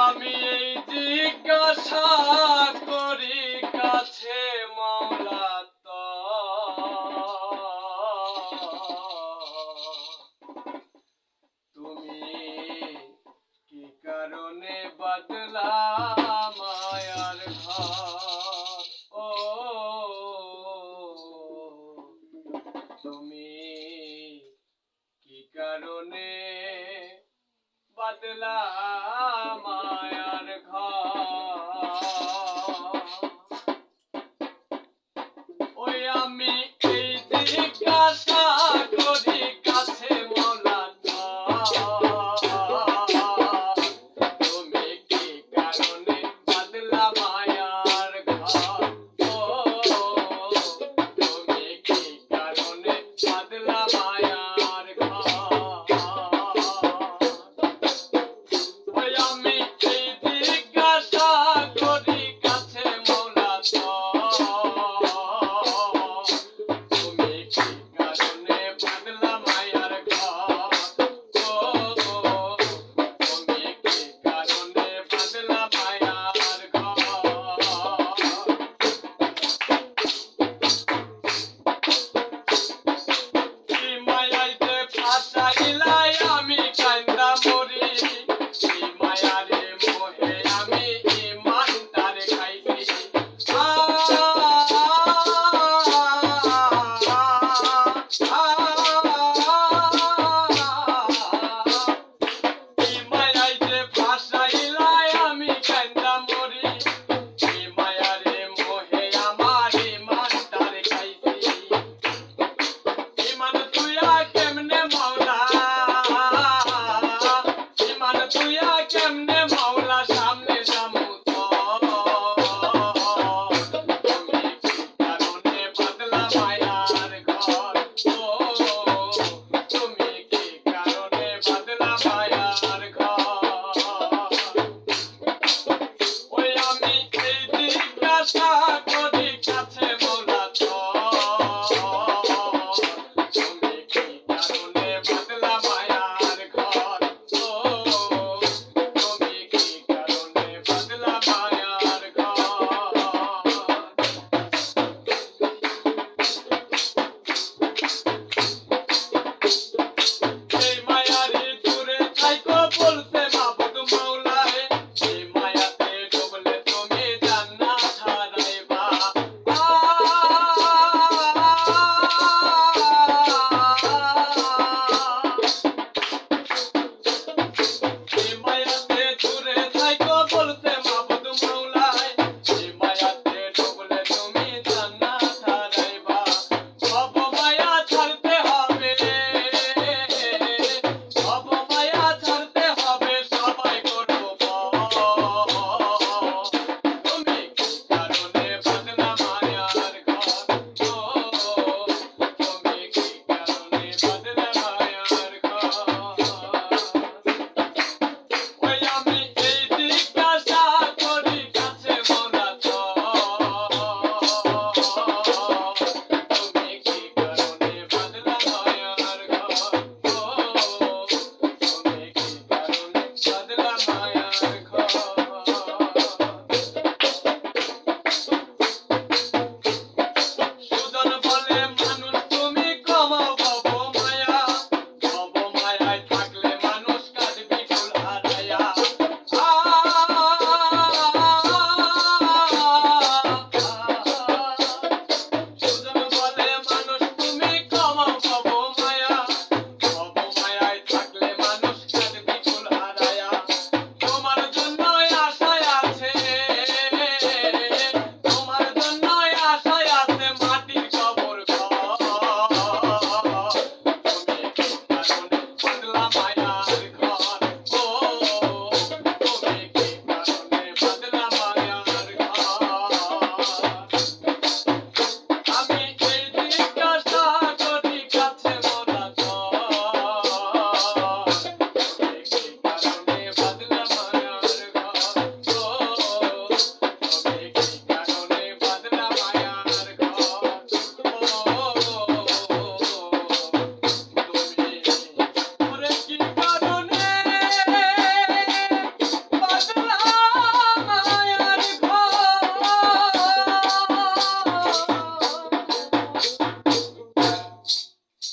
আমি এই জিজ্ঞাসা করি, কাছে মাওলা তুমি কি কারণে বদলা মায়ার ঘর ও, তুমি কি কারণে বদলা